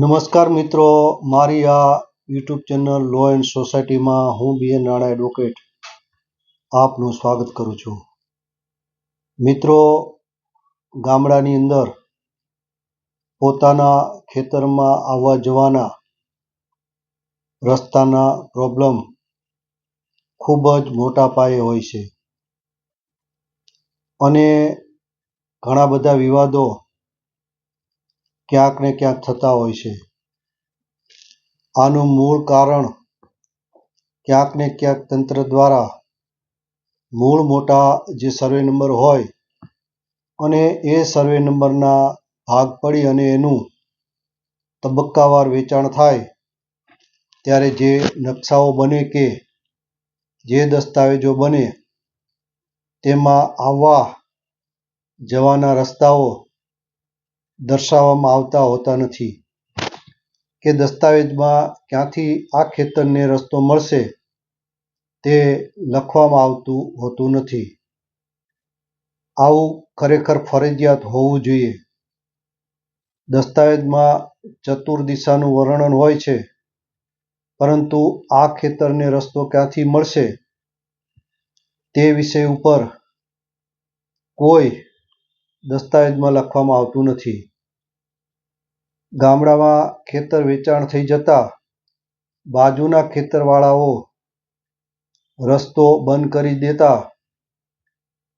નમસ્કાર મિત્રો, મારી આ યુટ્યુબ ચેનલ લો એન્ડ સોસાયટીમાં હું બી એન રાણા એડવોકેટ આપનું સ્વાગત કરું છું. મિત્રો, ગામડાની અંદર પોતાના ખેતરમાં આવવા જવાના રસ્તાના પ્રોબ્લેમ ખૂબ જ મોટા પાયે હોય છે. અને ઘણા બધા વિવાદો ક્યાંક ને ક્યાંક થતા હોય છે. આનું મૂળ કારણ ક્યાંક ને ક્યાંક તંત્ર દ્વારા મૂળ મોટા જે સર્વે નંબર હોય અને એ સર્વે નંબરના ભાગ પડી અને એનું તબક્કાવાર વેચાણ થાય ત્યારે જે નકશાઓ બને કે જે દસ્તાવેજો બને તેમાં આવવા જવાના રસ્તાઓ દર્શાવવામાં આવતા હોતા નથી કે દસ્તાવેજમાં ક્યાંથી આ ખેતરને રસ્તો મળશે તે લખવામાં આવતું હોતું નથી. આવું ખરેખર ફરજિયાત હોવું જોઈએ. દસ્તાવેજમાં ચતુર્દિશાનું વર્ણન હોય છે, પરંતુ આ ખેતરને રસ્તો ક્યાંથી મળશે તે વિષય ઉપર કોઈ દસ્તાવેજમાં લખવામાં આવતું નથી. ગામડામાં ખેતર વેચાણ થઈ જતા બાજુના ખેતરવાળાઓ રસ્તો બંધ કરી દેતા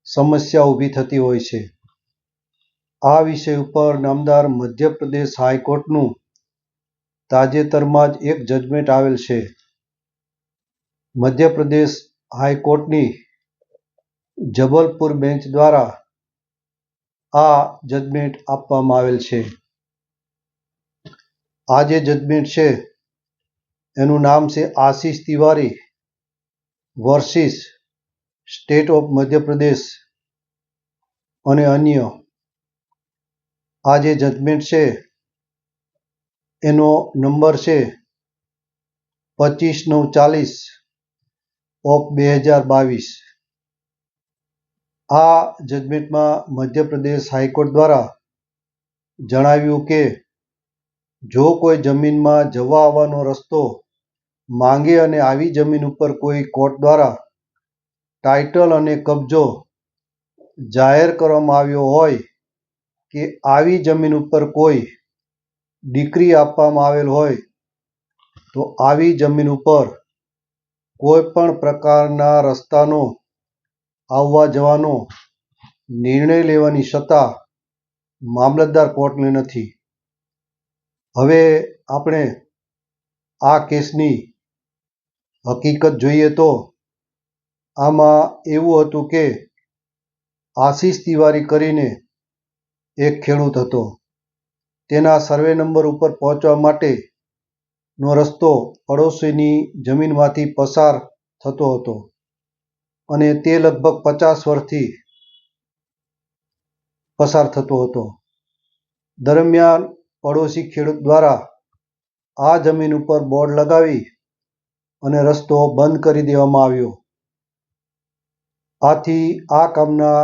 સમસ્યા ઊભી થતી હોય છે. આ વિષય ઉપર નામદાર મધ્યપ્રદેશ હાઈકોર્ટનું તાજેતરમાં જ એક જજમેન્ટ આવેલ છે. મધ્યપ્રદેશ હાઈકોર્ટની જબલપુર બેન્ચ દ્વારા આ જજમેન્ટ આપવામાં આવેલ છે. આ જે જજમેન્ટ છે, એનું નામ છે Ashish Tiwari versus state of Madhya Pradesh અને અન્ય. આ જે જજમેન્ટ છે, એનો નંબર છે પચીસ નવ ચાલીસ ઓફ બે હજાર બાવીસ. આ જજમેન્ટમાં મધ્યપ્રદેશ હાઈકોર્ટ દ્વારા જણાવ્યું કે, જો કોઈ જમીનમાં જવા આવવાનો રસ્તો માંગે અને આવી જમીન ઉપર કોઈ કોર્ટ દ્વારા ટાઇટલ અને કબજો જાહેર કરવામાં આવ્યો હોય કે આવી જમીન ઉપર કોઈ ડિક્રી આપવામાં આવેલ હોય, તો આવી જમીન ઉપર કોઈ પણ પ્રકારના રસ્તાનો આવવા જવાનો નિર્ણય લેવાની સત્તા મામલતદાર કોર્ટને નથી. હવે આપણે આ કેસની હકીકત જોઈએ તો આમાં એવું હતું કે આશીષ તિવારી કરીને એક ખેડૂત હતો. તેના સર્વે નંબર ઉપર પહોંચવા માટેનો રસ્તો પડોશીની જમીનમાંથી પસાર થતો હતો. અને તે લગભગ પચાસ વર્ષથી પસાર થતો હતો. દરમિયાન પડોશી ખેડૂત દ્વારા આ જમીન ઉપર બોર્ડ લગાવી અને રસ્તો બંધ કરી દેવામાં આવ્યો. આથી આ કામના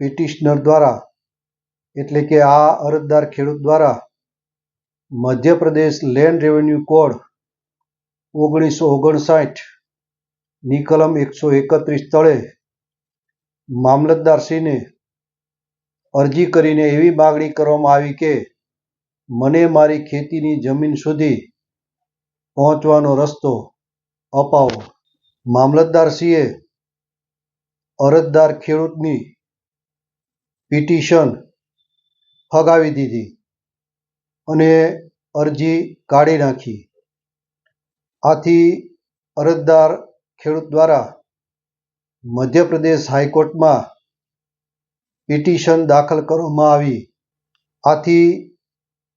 પિટિશનર દ્વારા, એટલે કે આ અરજદાર ખેડૂત દ્વારા, મધ્યપ્રદેશ લેન્ડ રેવન્યુ કોડ ઓગણીસો ઓગણસાઠ ની કલમ એકસો એકત્રીસ તળે મામલતદારશ્રીને અરજી કરીને એવી માગણી કરવામાં આવી કે મને મારી ખેતીની જમીન સુધી પહોંચવાનો રસ્તો અપાવો. મામલતદારશ્રીએ અરજદાર ખેડૂતની પિટિશન ફગાવી દીધી અને અરજી કાઢી નાખી. આથી અરજદાર ખેડૂત દ્વારા મધ્યપ્રદેશ હાઈકોર્ટમાં પિટિશન દાખલ કરવામાં આવી. આથી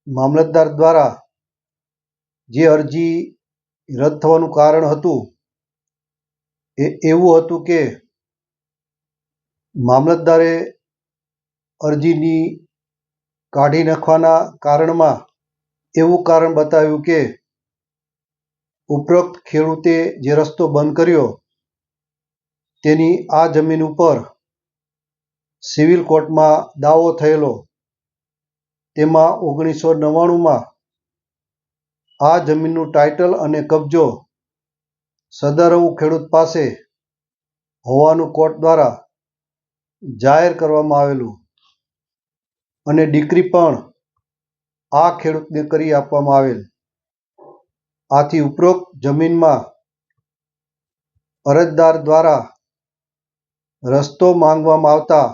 મામલતદાર દ્વારા જે અરજી રદ થવાનું કારણ હતું, એ એવું હતું કે મામલતદારે અરજીની કાઢી નાખવાના કારણમાં એવું કારણ બતાવ્યું કે ઉપરોક્ત ખેડૂતે જે રસ્તો બંધ કર્યો, તેની આ જમીન ઉપર સિવિલ કોર્ટમાં દાવો થયેલો. તેમાં ઓગણીસો નવ્વાણુંમાં આ જમીનનું ટાઇટલ અને કબજો સદરવું ખેડૂત પાસે હોવાનું કોર્ટ દ્વારા જાહેર કરવામાં આવેલું અને ડિક્રી પણ આ ખેડૂતને કરી આપવામાં આવેલ. આથી ઉપરોક્ત જમીનમાં અરજદાર દ્વારા રસ્તો માંગવામાં આવતા,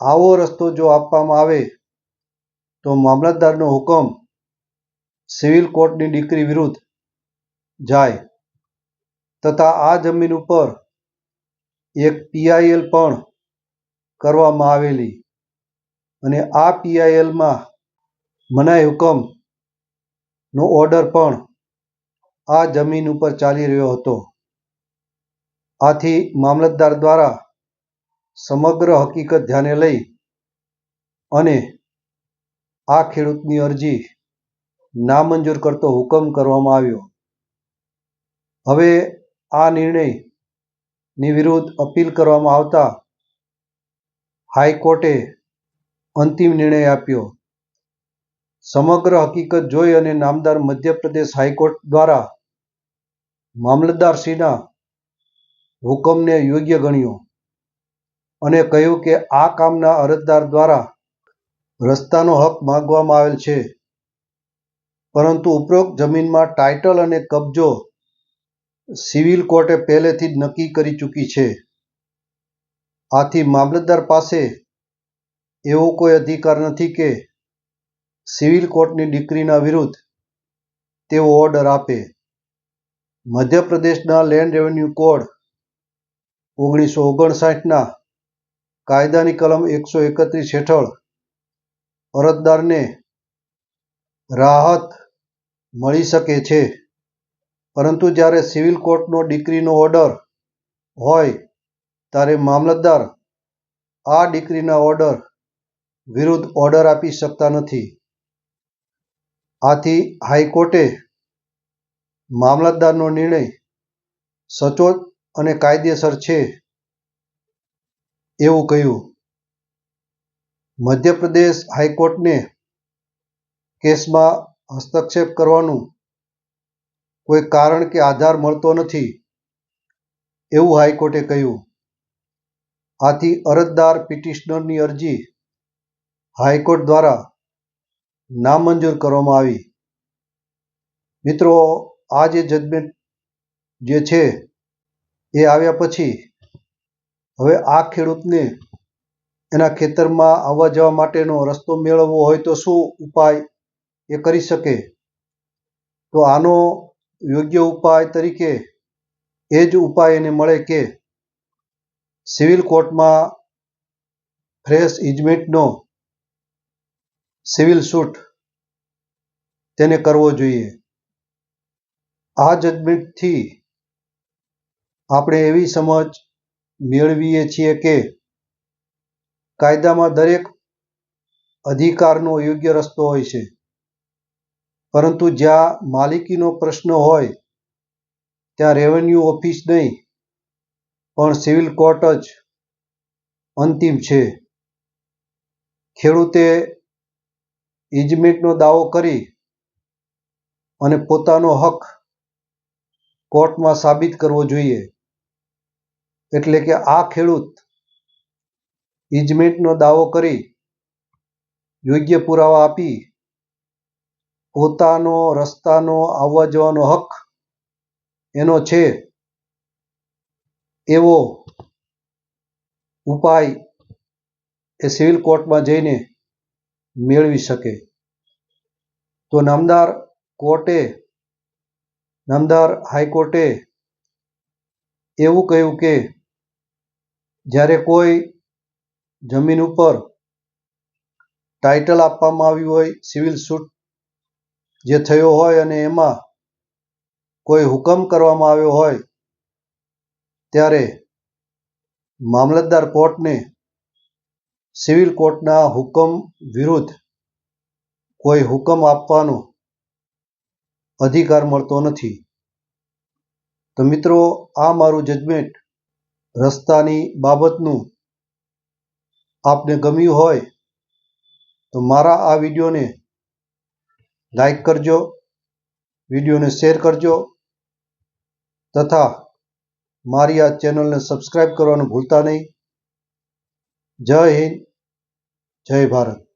આવો રસ્તો જો આપવામાં આવે, તો મામલતદારનો હુકમ સિવિલ કોર્ટની ડિગ્રી વિરુદ્ધ જાય. તથા આ જમીન ઉપર એક પીઆઈએલ પણ કરવામાં આવેલી. અને આ પીઆઈએલમાં મનાઈ હુકમનો ઓર્ડર પણ આ જમીન ઉપર ચાલી રહ્યો હતો. આથી મામલતદાર દ્વારા સમગ્ર હકીકત ધ્યાને લઈ અને આ ખેડૂતની અરજી નામંજૂર કરતો હુકમ કરવામાં આવ્યો. હવે આ નિર્ણયની વિરુદ્ધ અપીલ કરવામાં આવતા હાઈકોર્ટે અંતિમ નિર્ણય આપ્યો. સમગ્ર હકીકત જોઈ અને નામદાર મધ્યપ્રદેશ હાઈકોર્ટ દ્વારા મામલતદારશ્રીના હુકમને યોગ્ય ગણ્યો અને કહ્યું કે આ કામના અરજદાર દ્વારા રસ્તાનો હક માગવામાં આવેલ છે. પરંતુ ઉપરોક્ત જમીનમાં ટાઇટલ અને કબજો સિવિલ કોર્ટે પહેલેથી જ નક્કી કરી ચૂકી છે. આથી મામલતદાર પાસે એવો કોઈ અધિકાર નથી કે સિવિલ કોર્ટની ડિક્રીના વિરુદ્ધ તેઓ ઓર્ડર આપે. મધ્યપ્રદેશના લેન્ડ રેવન્યુ કોડ ઓગણીસો ઓગણસાઠના કાયદાની કલમ એકસો એકત્રીસ હેઠળ અરજદારને રાહત મળી શકે છે. પરંતુ જ્યારે સિવિલ કોર્ટનો ડિક્રીનો ઓર્ડર હોય, ત્યારે મામલતદાર આ ડિક્રીના ઓર્ડર વિરુદ્ધ ઓર્ડર આપી શકતા નથી. આથી હાઈકોર્ટે મામલતદારનો નિર્ણય સચોટ અને કાયદેસર છે એવું કહ્યું. મધ્યપ્રદેશ હાઈકોર્ટને કેસમાં હસ્તક્ષેપ કરવાનું કોઈ કારણ કે આધાર મળતો નથી એવું હાઈકોર્ટે કહ્યું. આથી અરજદાર પિટિશનરની અરજી હાઈકોર્ટ દ્વારા નામંજૂર કરવામાં આવી. મિત્રો આ જે જજમેન્ટ જે છે, એ આવ્યા પછી હવે આ ખેડૂતને એના ખેતરમાં આવવા જવા માટેનો રસ્તો મેળવવો હોય તો શું ઉપાય એ કરી શકે? તો આનો યોગ્ય ઉપાય તરીકે એ જ ઉપાય એને મળે કે સિવિલ કોર્ટમાં ફ્રેશ ઇજમેન્ટનો સિવિલ સૂટ તેને કરવો જોઈએ. આ જજમેન્ટથી આપણે એવી સમજ મેળવીએ છીએ કે કાયદામાં દરેક અધિકારનો યોગ્ય રસ્તો હોય છે. પરંતુ જ્યાં માલિકીનો પ્રશ્ન હોય, ત્યાં રેવન્યુ ઓફિસ નહીં, પણ સિવિલ કોર્ટ જ અંતિમ છે. ખેડૂતે ઇજમેન્ટનો દાવો કરી અને પોતાનો હક કોર્ટમાં સાબિત કરવો જોઈએ. એટલે કે આ ખેડૂત ઇજમેન્ટનો દાવો કરી યોગ્ય પુરાવા આપી પોતાનો રસ્તાનો આવવા જવાનો હક એનો છે એવો ઉપાય એ સિવિલ કોર્ટમાં જઈને મેળવી શકે. તો નામદાર કોર્ટે નામદાર હાઈકોર્ટે એવું કહ્યું કે જ્યારે કોઈ જમીન ઉપર ટાઇટલ આપવામાં આવ્યું હોય સિવિલ સૂટ જે થયો હોય અને એમાં કોઈ હુકમ કરવામાં આવ્યો હોય, ત્યારે મામલતદાર કોર્ટને સિવિલ કોર્ટના હુકમ વિરુદ્ધ કોઈ હુકમ આપવાનો અધિકાર મળતો નથી. તો મિત્રો, આ મારું જજમેન્ટ રસ્તાની બાબતનું આપને ગમ્યું હોય, તો મારા આ વિડીયોને લાઈક કરજો, વિડીયોને શેર કરજો, તથા મારી આ ચેનલને સબસ્ક્રાઈબ કરવાનું ભૂલતા નહીં. જય હિન્દ, જય ભારત.